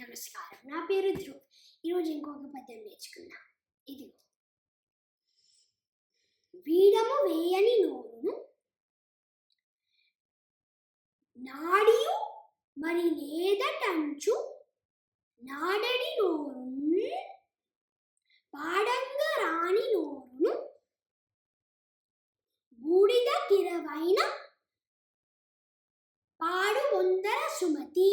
నమస్కారం. నా పేరు ధ్రువ్. ఈరోజు ఇంకొక పద్యం నేర్చుకుందాం. ఇది వీడము వేయని నోరును నాడియు మరి లేదటంచు నాడడి నోరును పాడంగ రాని నోరును బూడిద కిరవైన పాడు వందర సుమతి.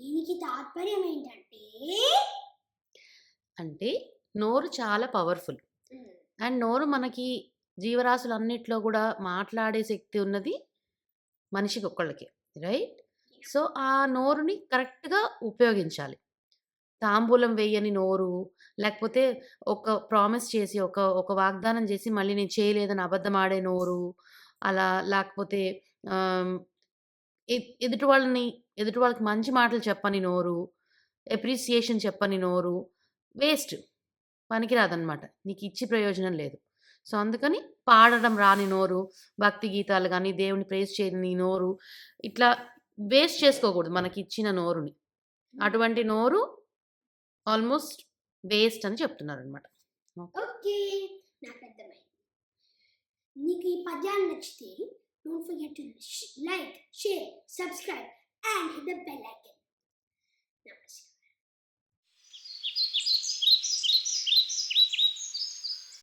దీనికి తాత్పర్యం ఏంటంటే? అంటే నోరు చాలా పవర్ఫుల్. అండ్ నోరు మనకి జీవరాశులన్నిట్లో కూడా మాట్లాడే శక్తి ఉన్నది మనిషికి ఒక్కళ్ళకి రైట్? సో ఆ నోరుని కరెక్ట్గా ఉపయోగించాలి. తాంబూలం వేయని నోరు లేకపోతే ఒక ప్రామిస్ చేసి ఒక ఒక వాగ్దానం చేసి మళ్ళీ నేను చేయలేదని అబద్ధం ఆడే నోరు అలా లేకపోతే ఎదుటి వాళ్ళని ఎదుటి వాళ్ళకి మంచి మాటలు చెప్పని నోరు ఎప్రిసియేషన్ చెప్పని నోరు వేస్ట్ పనికిరాదనమాట నీకు ఇచ్చి ప్రయోజనం లేదు. సో అందుకని పాడడం రాని నోరు భక్తి గీతాలు కానీ దేవుని ప్రేస్ చేయని నోరు ఇట్లా వేస్ట్ చేసుకోకూడదు మనకి ఇచ్చిన నోరుని అటువంటి నోరు ఆల్మోస్ట్ వేస్ట్ అని చెప్తున్నారు అనమాట ఓకే. నాకు అర్థమైంది నీకు ఈ పద్యాలు నచ్చితే don't forget to like share subscribe and hit the bell icon. Namaskar.